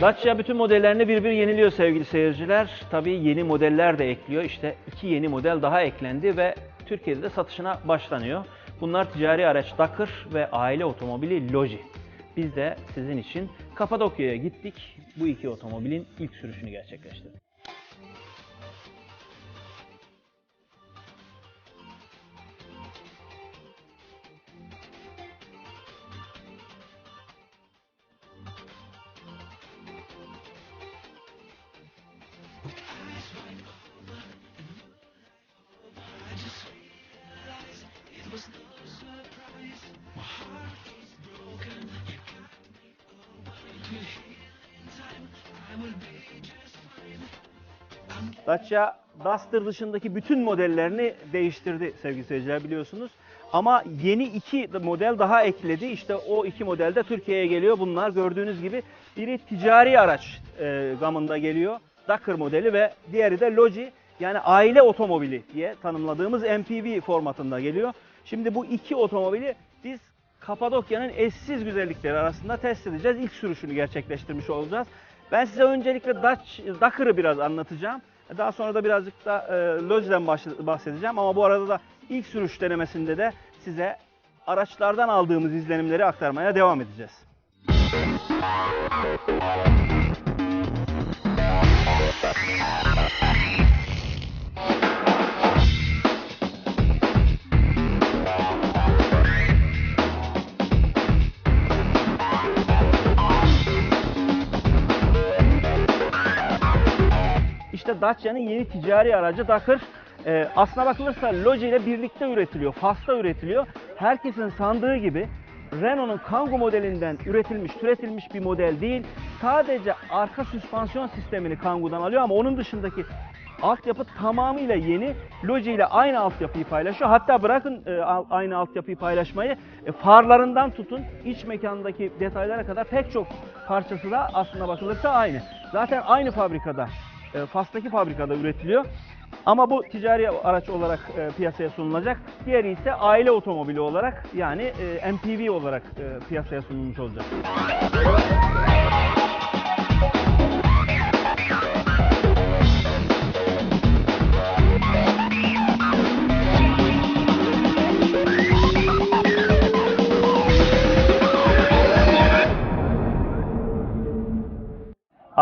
Dacia bütün modellerini bir bir yeniliyor sevgili seyirciler. Tabii yeni modeller de ekliyor. İşte iki yeni model daha eklendi ve Türkiye'de de satışına başlanıyor. Bunlar ticari araç Dakar ve aile otomobili Logi. Biz de sizin için Kapadokya'ya gittik. Bu iki otomobilin ilk sürüşünü gerçekleştirdik. Dacia Duster dışındaki bütün modellerini değiştirdi sevgili seyirciler biliyorsunuz. Ama yeni iki model daha ekledi. İşte o iki model de Türkiye'ye geliyor. Bunlar gördüğünüz gibi biri ticari araç e, gamında geliyor. Dakar modeli ve diğeri de Logi yani aile otomobili diye tanımladığımız MPV formatında geliyor. Şimdi bu iki otomobili biz Kapadokya'nın eşsiz güzellikleri arasında test edeceğiz. İlk sürüşünü gerçekleştirmiş olacağız. Ben size öncelikle Dakar'ı biraz anlatacağım. Daha sonra da birazcık da e, bahs- bahsedeceğim. Ama bu arada da ilk sürüş denemesinde de size araçlardan aldığımız izlenimleri aktarmaya devam edeceğiz. İşte Dacia'nın yeni ticari aracı Dakar. Ee, aslına bakılırsa Logi ile birlikte üretiliyor, Fas'ta üretiliyor. Herkesin sandığı gibi Renault'un Kangoo modelinden üretilmiş, türetilmiş bir model değil. Sadece arka süspansiyon sistemini Kangoo'dan alıyor ama onun dışındaki altyapı tamamıyla yeni. Logi ile aynı altyapıyı paylaşıyor. Hatta bırakın e, aynı altyapıyı paylaşmayı, e, farlarından tutun iç mekandaki detaylara kadar pek çok parçası da aslına bakılırsa aynı. Zaten aynı fabrikada e, Fas'taki fabrikada üretiliyor. Ama bu ticari araç olarak e, piyasaya sunulacak. Diğeri ise aile otomobili olarak yani e, MPV olarak e, piyasaya sunulmuş olacak.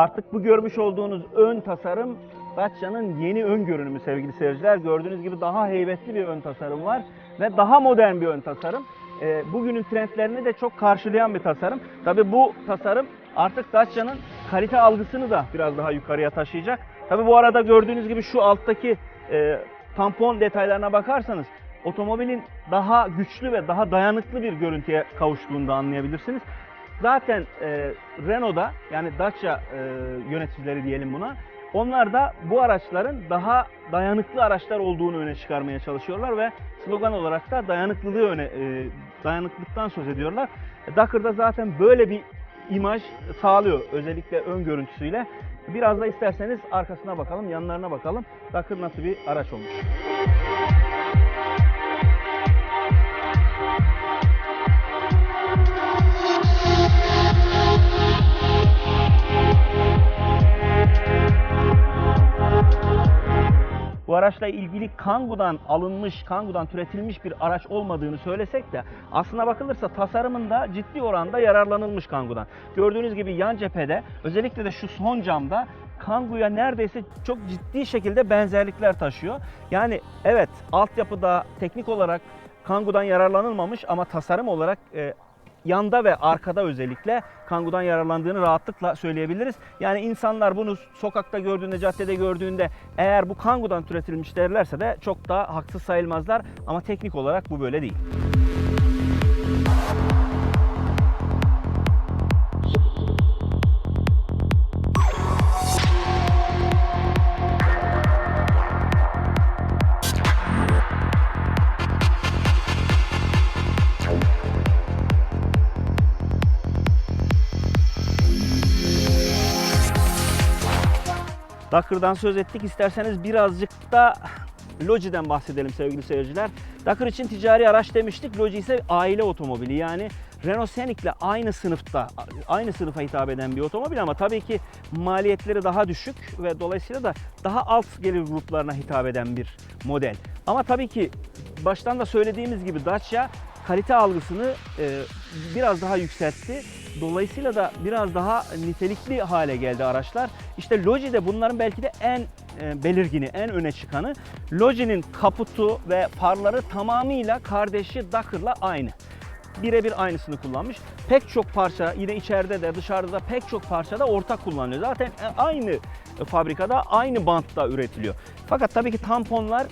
Artık bu görmüş olduğunuz ön tasarım Dacia'nın yeni ön görünümü sevgili seyirciler. Gördüğünüz gibi daha heybetli bir ön tasarım var ve daha modern bir ön tasarım. Ee, bugünün trendlerini de çok karşılayan bir tasarım. Tabii bu tasarım artık Dacia'nın kalite algısını da biraz daha yukarıya taşıyacak. Tabii bu arada gördüğünüz gibi şu alttaki e, tampon detaylarına bakarsanız otomobilin daha güçlü ve daha dayanıklı bir görüntüye kavuştuğunu da anlayabilirsiniz. Zaten e, Renault'da yani Dacia e, yöneticileri diyelim buna. Onlar da bu araçların daha dayanıklı araçlar olduğunu öne çıkarmaya çalışıyorlar ve slogan olarak da dayanıklılığı öne e, dayanıklılıktan söz ediyorlar. E, Dakar'da zaten böyle bir imaj sağlıyor özellikle ön görüntüsüyle. Biraz da isterseniz arkasına bakalım, yanlarına bakalım. Dakar nasıl bir araç olmuş. Araçla ilgili Kangoo'dan alınmış, Kangoo'dan türetilmiş bir araç olmadığını söylesek de aslına bakılırsa tasarımında ciddi oranda yararlanılmış Kangoo'dan. Gördüğünüz gibi yan cephede özellikle de şu son camda Kangoo'ya neredeyse çok ciddi şekilde benzerlikler taşıyor. Yani evet altyapıda teknik olarak Kangoo'dan yararlanılmamış ama tasarım olarak e, yanda ve arkada özellikle Kangoo'dan yararlandığını rahatlıkla söyleyebiliriz. Yani insanlar bunu sokakta gördüğünde, caddede gördüğünde eğer bu Kangoo'dan türetilmiş derlerse de çok da haksız sayılmazlar. Ama teknik olarak bu böyle değil. Dakar'dan söz ettik. İsterseniz birazcık da Logi'den bahsedelim sevgili seyirciler. Dakar için ticari araç demiştik. Logi ise aile otomobili. Yani Renault Scenic'le aynı sınıfta, aynı sınıfa hitap eden bir otomobil ama tabii ki maliyetleri daha düşük ve dolayısıyla da daha alt gelir gruplarına hitap eden bir model. Ama tabii ki baştan da söylediğimiz gibi Dacia kalite algısını e, biraz daha yükseltti. Dolayısıyla da biraz daha nitelikli hale geldi araçlar. İşte Logi de bunların belki de en e, belirgini, en öne çıkanı. Logi'nin kaputu ve farları tamamıyla kardeşi Dakar'la aynı. Birebir aynısını kullanmış. Pek çok parça yine içeride de dışarıda da pek çok parçada ortak kullanılıyor. Zaten e, aynı fabrikada, aynı bantta üretiliyor. Fakat tabii ki tamponlar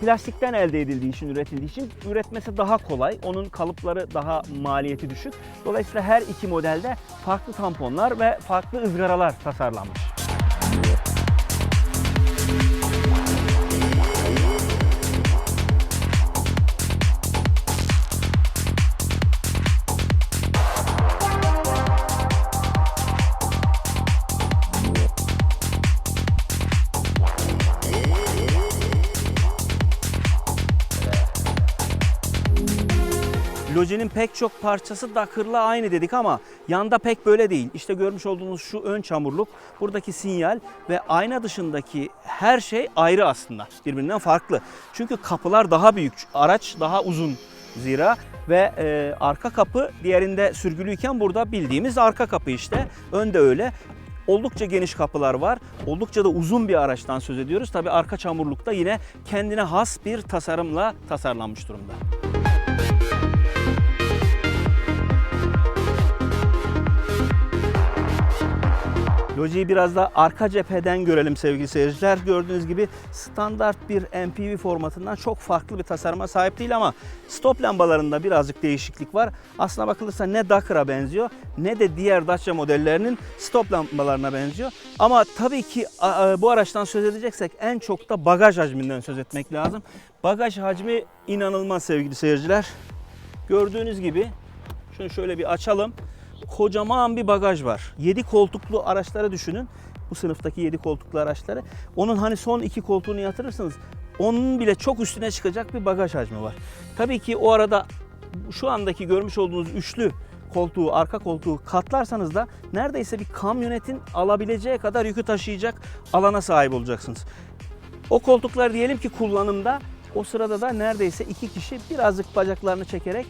plastikten elde edildiği için, üretildiği için üretmesi daha kolay. Onun kalıpları daha maliyeti düşük. Dolayısıyla her iki modelde farklı tamponlar ve farklı ızgaralar tasarlanmış. Loji'nin pek çok parçası Dakar'la aynı dedik ama yanda pek böyle değil. İşte görmüş olduğunuz şu ön çamurluk, buradaki sinyal ve ayna dışındaki her şey ayrı aslında. Birbirinden farklı. Çünkü kapılar daha büyük, araç daha uzun zira ve e, arka kapı diğerinde sürgülüyken burada bildiğimiz arka kapı işte. Önde öyle. Oldukça geniş kapılar var. Oldukça da uzun bir araçtan söz ediyoruz. Tabii arka çamurlukta yine kendine has bir tasarımla tasarlanmış durumda. Logi'yi biraz da arka cepheden görelim sevgili seyirciler. Gördüğünüz gibi standart bir MPV formatından çok farklı bir tasarıma sahip değil ama stop lambalarında birazcık değişiklik var. Aslına bakılırsa ne Dakar'a benziyor ne de diğer Dacia modellerinin stop lambalarına benziyor. Ama tabii ki bu araçtan söz edeceksek en çok da bagaj hacminden söz etmek lazım. Bagaj hacmi inanılmaz sevgili seyirciler. Gördüğünüz gibi şunu şöyle bir açalım kocaman bir bagaj var. 7 koltuklu araçları düşünün. Bu sınıftaki 7 koltuklu araçları. Onun hani son iki koltuğunu yatırırsınız. Onun bile çok üstüne çıkacak bir bagaj hacmi var. Tabii ki o arada şu andaki görmüş olduğunuz üçlü koltuğu, arka koltuğu katlarsanız da neredeyse bir kamyonetin alabileceği kadar yükü taşıyacak alana sahip olacaksınız. O koltuklar diyelim ki kullanımda o sırada da neredeyse iki kişi birazcık bacaklarını çekerek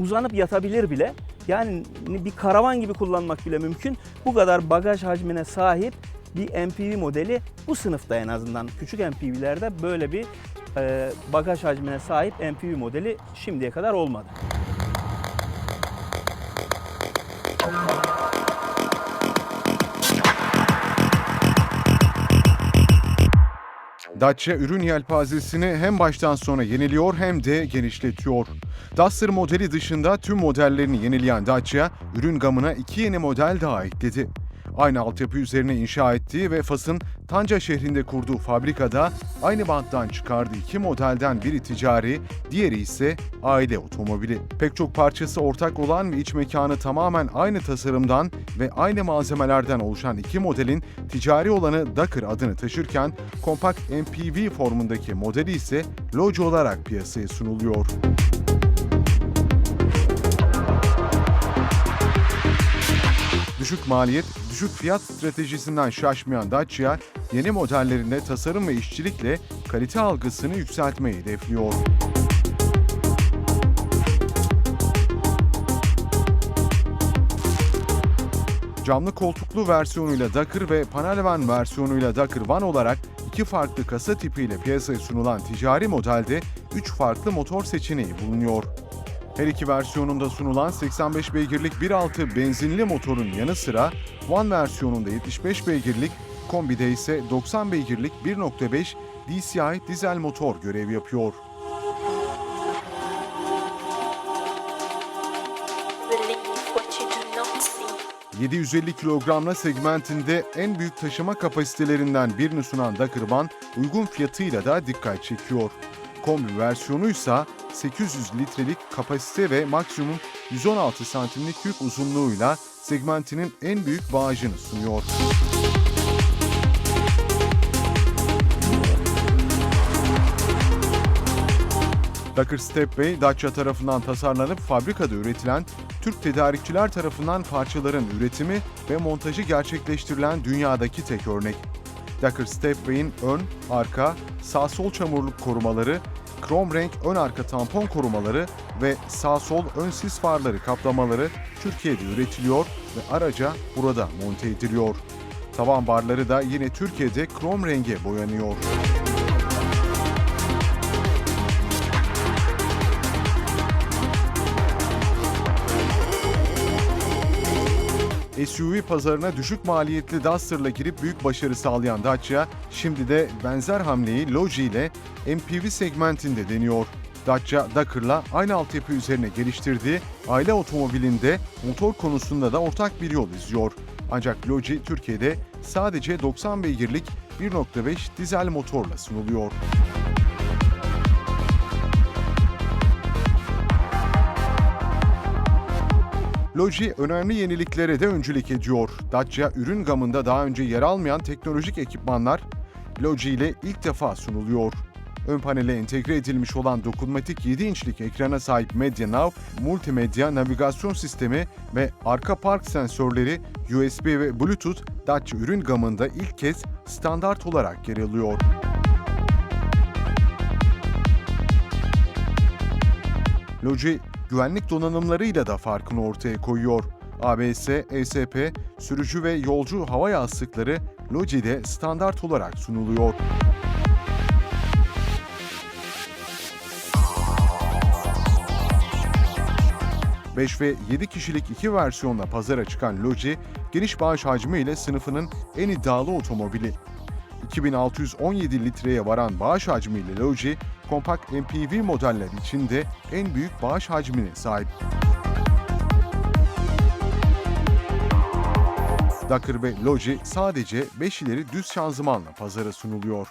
uzanıp yatabilir bile. Yani bir karavan gibi kullanmak bile mümkün. Bu kadar bagaj hacmine sahip bir MPV modeli bu sınıfta en azından küçük MPV'lerde böyle bir e, bagaj hacmine sahip MPV modeli şimdiye kadar olmadı. Dacia ürün yelpazesini hem baştan sona yeniliyor hem de genişletiyor. Duster modeli dışında tüm modellerini yenileyen Dacia, ürün gamına iki yeni model daha ekledi. Aynı altyapı üzerine inşa ettiği ve Fas'ın Tanca şehrinde kurduğu fabrikada aynı banttan çıkardığı iki modelden biri ticari, diğeri ise aile otomobili. Pek çok parçası ortak olan ve iç mekanı tamamen aynı tasarımdan ve aynı malzemelerden oluşan iki modelin ticari olanı Dakar adını taşırken kompakt MPV formundaki modeli ise Logi olarak piyasaya sunuluyor. Düşük maliyet, düşük fiyat stratejisinden şaşmayan Dacia, yeni modellerinde tasarım ve işçilikle kalite algısını yükseltmeyi hedefliyor. Camlı koltuklu versiyonuyla Dakar ve panel van versiyonuyla Dakar Van olarak iki farklı kasa tipiyle piyasaya sunulan ticari modelde 3 farklı motor seçeneği bulunuyor. Her iki versiyonunda sunulan 85 beygirlik 1.6 benzinli motorun yanı sıra One versiyonunda 75 beygirlik, kombide ise 90 beygirlik 1.5 DCI dizel motor görev yapıyor. Believe what you do not see. 750 kilogramla segmentinde en büyük taşıma kapasitelerinden birini sunan Dakar Van, uygun fiyatıyla da dikkat çekiyor. Kombi versiyonuysa 800 litrelik kapasite ve maksimum 116 santimlik yük uzunluğuyla segmentinin en büyük bağcını sunuyor. Dakar Stepway, Dacia tarafından tasarlanıp fabrikada üretilen, Türk tedarikçiler tarafından parçaların üretimi ve montajı gerçekleştirilen dünyadaki tek örnek. Dakar Stepway'in ön, arka, sağ-sol çamurluk korumaları, krom renk ön arka tampon korumaları ve sağ-sol ön sis farları kaplamaları Türkiye'de üretiliyor ve araca burada monte ediliyor. Tavan barları da yine Türkiye'de krom renge boyanıyor. SUV pazarına düşük maliyetli Duster'la girip büyük başarı sağlayan Dacia, şimdi de benzer hamleyi Logi ile MPV segmentinde deniyor. Dacia, Dakar'la aynı altyapı üzerine geliştirdiği aile otomobilinde motor konusunda da ortak bir yol izliyor. Ancak Logi Türkiye'de sadece 90 beygirlik 1.5 dizel motorla sunuluyor. Logi önemli yeniliklere de öncülük ediyor. Dacia ürün gamında daha önce yer almayan teknolojik ekipmanlar Logi ile ilk defa sunuluyor. Ön panele entegre edilmiş olan dokunmatik 7 inçlik ekrana sahip MediaNav, multimedya navigasyon sistemi ve arka park sensörleri USB ve Bluetooth Dacia ürün gamında ilk kez standart olarak yer alıyor. Logi güvenlik donanımlarıyla da farkını ortaya koyuyor. ABS, ESP, sürücü ve yolcu hava yastıkları Logi'de standart olarak sunuluyor. Beş ve 7 kişilik iki versiyonla pazara çıkan Logi, geniş bağış hacmi ile sınıfının en iddialı otomobili. 2617 litreye varan bağış hacmiyle Logi, kompakt MPV modeller için de en büyük bağış hacmine sahip. Dakar ve Logi sadece 5 ileri düz şanzımanla pazara sunuluyor.